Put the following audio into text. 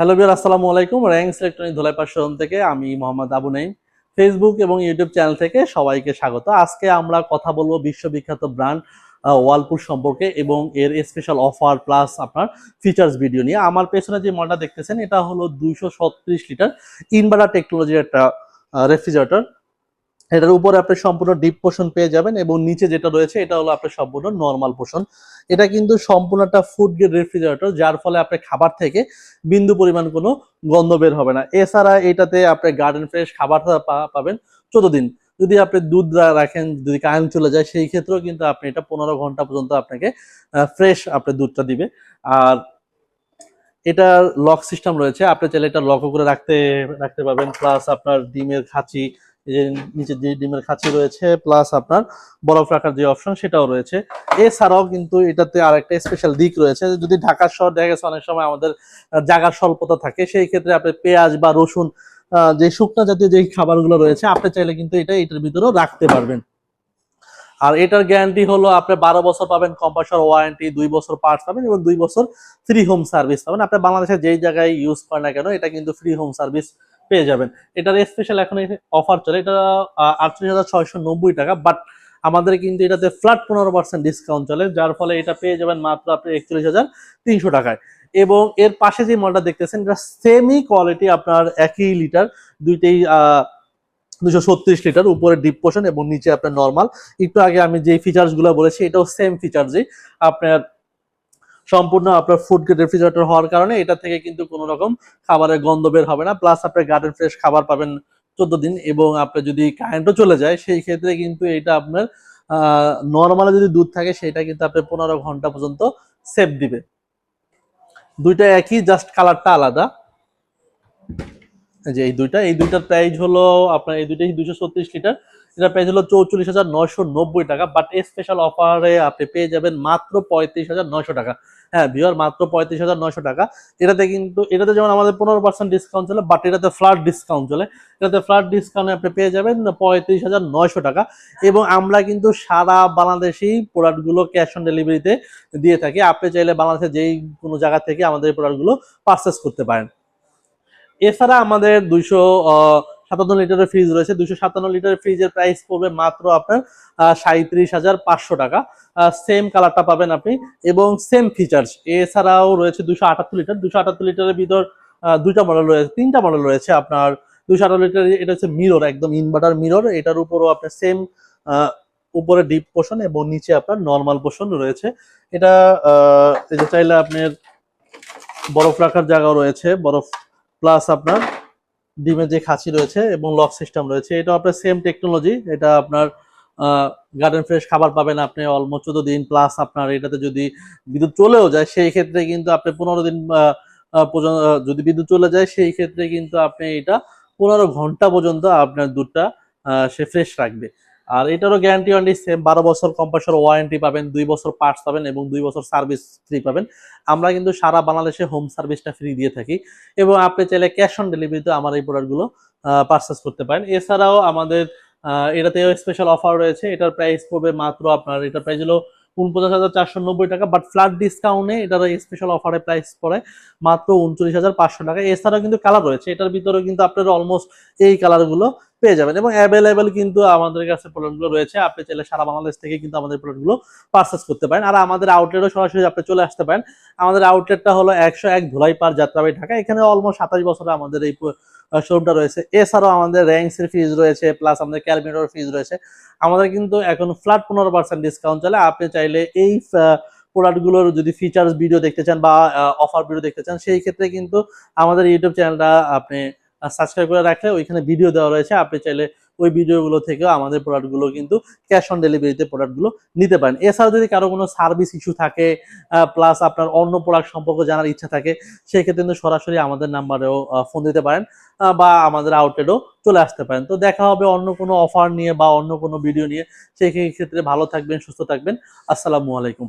Hello বিয়ার আসসালামু আলাইকুম। Ranks electronic Dholaipar showroom থেকে আমি মোহাম্মদ আবু নাইম ফেসবুক এবং ইউটিউব চ্যানেল থেকে সবাইকে স্বাগত। আজকে আমরা কথা বলব বিশ্ববিখ্যাত ব্র্যান্ড ওয়ালপুল সম্পর্কে এবং এর স্পেশাল অফার প্লাস আপনার ফিচার্স ভিডিও নিয়ে। আমার পেছনে যে মডেলটা দেখতেছেন, এটা হলো দুইশো ছত্রিশ লিটার ইনভার্টার টেকনোলজির একটা রেফ্রিজারেটর এটার উপরে আপনি সম্পূর্ণ ডিপ পোষণ পেয়ে যাবেন এবং নিচে যেটা রয়েছে, এটা হলো আপনার সম্পূর্ণ নর্মাল পোষণ এটা কিন্তু সম্পূর্ণ একটা ফুড গ্রেড রেফ্রিজারেটর যার ফলে আপনার খাবার থেকে বিন্দু পরিমাণ কোনো গন্ধ বের হবে না। এছাড়া এটাতে আপনি গার্ডেন ফ্রেশ খাবার পাবেন চোদ্দ দিন। যদি আপনি দুধ রাখেন, যদি কারেন্ট চলে যায়, সেই ক্ষেত্রেও কিন্তু আপনি এটা পনেরো ঘণ্টা পর্যন্ত আপনাকে ফ্রেশ আপনি দুধটা দিবে। আর এটার লক সিস্টেম রয়েছে। আপনি চাইলে এটা লক করে রাখতে রাখতে পারবেন। প্লাস আপনার ডিমের খাঁচি যে নিচে যে ডিমের খাঁচি রয়েছে প্লাস আপনার বরফ রাখার যে অপশন সেটাও রয়েছে। এছাড়াও কিন্তু এটাতে আরেকটা স্পেশাল দিক রয়েছে, যদি ঢাকা শহর দেখা গেছে, অনেক সময় আমাদের জায়গার স্বল্পতা থাকে, সেই ক্ষেত্রে আপনি পেঁয়াজ বা রসুন যে শুকনা জাতীয় যে খাবারগুলো রয়েছে, আপনি চাইলে কিন্তু এটা এটার ভিতরেও রাখতে পারবেন। আর এটার গ্যারান্টি হলো আপনি বারো বছর পাবেন কম্পাসর ওয়ারেন্টি দুই বছর পার্টস পাবেন এবং দুই বছর ফ্রি হোম সার্ভিস পাবেন। আপনি বাংলাদেশে যেই জায়গায় ইউজ করেন না কেন, এটা কিন্তু ফ্রি হোম সার্ভিস পেয়ে যাবেন। এটার স্পেশাল এখন অফার চলে। এটা আটত্রিশ হাজার ছয়শো নব্বই টাকা বাট আমাদের কিন্তু এটাতে ফ্ল্যাট পনেরো পার্সেন্ট ডিসকাউন্ট চলে, যার ফলে এটা পেয়ে যাবেন মাত্র আপনি একচল্লিশ হাজার তিনশো টাকায়। এবং এর পাশে যে মডেলটা দেখতেছেন, এটা সেমি কোয়ালিটি আপনার একই লিটার দুইটাই দুশো ছত্রিশ লিটার উপরে ডিপ পোষণ এবং নিচে আপনার নর্মাল একটু আগে আমি যে ফিচার্সগুলো বলেছি, এটাও সেম ফিচার্সই আপনার সম্পূর্ণ আপনার ফুড গ্রেড রেফ্রিজারেটর হওয়ার কারণে এটা থেকে কিন্তু কোনো রকম খাবারের গন্ধ বের হবে না। প্লাস আপনার গার্ডেন ফ্রেশ খাবার পাবেন চোদ্দ দিন এবং আপনার যদি কারেন্টও চলে যায়, সেই ক্ষেত্রে কিন্তু এটা আপনার নর্মালে যদি দুধ থাকে, সেটা কিন্তু আপনার পনেরো ঘণ্টা পর্যন্ত সেভ দিবে দুইটা একই জাস্ট কালারটা আলাদা। যে এই দুইটা, এই দুইটার প্রাইস হলো আপনার, এই দুইটাই দুশো ছত্রিশ লিটার এটার প্রাইস হলো চৌচল্লিশ হাজার নয়শো নব্বই টাকা বাট স্পেশাল অফারে আপনি পেয়ে যাবেন মাত্র পঁয়ত্রিশ হাজার নয়শো টাকা। হ্যাঁ ভিওর মাত্র পঁয়ত্রিশ হাজার নয়শো টাকা। এটাতে কিন্তু, এটাতে যেমন আমাদের পনেরো পার্সেন্ট ডিসকাউন্ট চলে বাট এটাতে ফ্ল্যাট ডিসকাউন্ট চলে। এটাতে ফ্ল্যাট ডিসকাউন্টে আপনি পেয়ে যাবেন পঁয়ত্রিশ হাজার নয়শো টাকা। এবং আমরা কিন্তু সারা বাংলাদেশেই প্রোডাক্টগুলো ক্যাশ অন ডেলিভারিতে দিয়ে থাকি। আপনি চাইলে বাংলাদেশের যেই কোনো জায়গা থেকে আমাদের এই প্রোডাক্টগুলো পারচেস করতে পারেন। এছাড়া আমাদের দুইশো সাতান্ন লিটারের ফ্রিজ রয়েছে। দুইশো সাতান্ন লিটারের ফ্রিজের প্রাইস পড়বে মাত্র আপনার সাঁত্রিশ হাজার পাঁচশো টাকা। সেম কালারটা পাবেন আপনি এবং সেম ফিচার্স এছাড়াও রয়েছে দুশো আটাত্তর লিটার। দুশো আটাত্তর লিটারের ভিতর দুইটা মডেল রয়েছে, তিনটা মডেল রয়েছে আপনার। দুশো আটাত্তর লিটার, এটা হচ্ছে মিরর একদম ইনভার্টার মিরর এটার উপরও আপনার সেম উপরে ডিপ পোষণ এবং নিচে আপনার নর্মাল পোষণ রয়েছে। এটা চাইলে আপনার বরফ রাখার জায়গাও রয়েছে। বরফ প্লাস আপনার ডিমের যে খাঁচি রয়েছে এবং লক সিস্টেম রয়েছে এটা আপনার সেম টেকনোলজি এটা আপনার গার্ডেন ফ্রেশ খাবার পাবেন আপনি অলমোস্ট চোদ্দ দিন প্লাস আপনার এটাতে যদি বিদ্যুৎ চলেও যায়, সেই ক্ষেত্রে কিন্তু আপনি পনেরো দিন পর্যন্ত যদি বিদ্যুৎ চলে যায়, সেই ক্ষেত্রে কিন্তু আপনি এটা পনেরো ঘণ্টা পর্যন্ত আপনার দুধটা সে ফ্রেশ রাখবে। আর এটারও গ্যারান্টি ওয়ারেন্টি সেম বারো বছর কম্পাসর ওয়ারেন্টি পাবেন, দুই বছর পার্টস পাবেন এবং দুই বছর সার্ভিস ফ্রি পাবেন। আমরা কিন্তু সারা বাংলাদেশে হোম সার্ভিসটা ফ্রি দিয়ে থাকি এবং আপনি চাইলে ক্যাশ অন ডেলিভারিতে আমার এই প্রোডাক্টগুলো পারচেস করতে পারেন। এছাড়াও আমাদের এটাতেও স্পেশাল অফার রয়েছে। এটার প্রাইস পড়বে মাত্র আপনার, এটার প্রাইস হলো উনপঞ্চাশ হাজার চারশো নব্বই টাকা বাট ফ্ল্যাট ডিসকাউন্টে এটার স্পেশাল অফারে প্রাইস পড়ে মাত্র উনচল্লিশ হাজার পাঁচশো টাকা। এছাড়াও কিন্তু কালার রয়েছে। এটার ভিতরেও কিন্তু আপনারা অলমোস্ট এই কালারগুলো পেয়ে যাবেন এবং অ্যাভেলেবেল কিন্তু আমাদের কাছে প্রোডাক্টগুলো রয়েছে। আপনি চাইলে সারা বাংলাদেশ থেকে কিন্তু আমাদের প্রোডাক্টগুলো পারচেস করতে পারেন। আর আমাদের আউটলেটও সরাসরি আপনি চলে আসতে পারেন। আমাদের আউটলেটটা হলো একশো এক ধুলাই পার যাত্রাবাড়ি ঢাকা। এখানে অলমোস্ট সাতাশ বছরে আমাদের এই শোরুমটা রয়েছে। এছাড়াও আমাদের র্যাঙ্কসের ফিজ রয়েছে প্লাস আমাদের ক্যালমিনোর ফিজ রয়েছে। আমাদের কিন্তু এখন ফ্ল্যাট পনেরো পার্সেন্ট ডিসকাউন্ট চলে। আপনি চাইলে এই প্রোডাক্টগুলোর যদি ফিচার্স ভিডিও দেখতে চান বা অফার ভিডিও দেখতে চান, সেই ক্ষেত্রে কিন্তু আমাদের ইউটিউব চ্যানেলটা আপনি সাবস্ক্রাইব করে রাখলে ওইখানে ভিডিও দেওয়া রয়েছে। আপনি চাইলে ওই ভিডিওগুলো থেকেও আমাদের প্রোডাক্টগুলো কিন্তু ক্যাশ অন ডেলিভারিতে প্রোডাক্টগুলো নিতে পারেন। এছাড়াও যদি কারও কোনো সার্ভিস ইস্যু থাকে প্লাস আপনার অন্য প্রোডাক্ট সম্পর্কে জানার ইচ্ছা থাকে, সেই ক্ষেত্রে কিন্তু সরাসরি আমাদের নাম্বারেও ফোন দিতে পারেন বা আমাদের আউটলেটও চলে আসতে পারেন। তো দেখা হবে অন্য কোনো অফার নিয়ে বা অন্য কোনো ভিডিও নিয়ে। সেই ক্ষেত্রে ভালো থাকবেন, সুস্থ থাকবেন। আসসালামু আলাইকুম।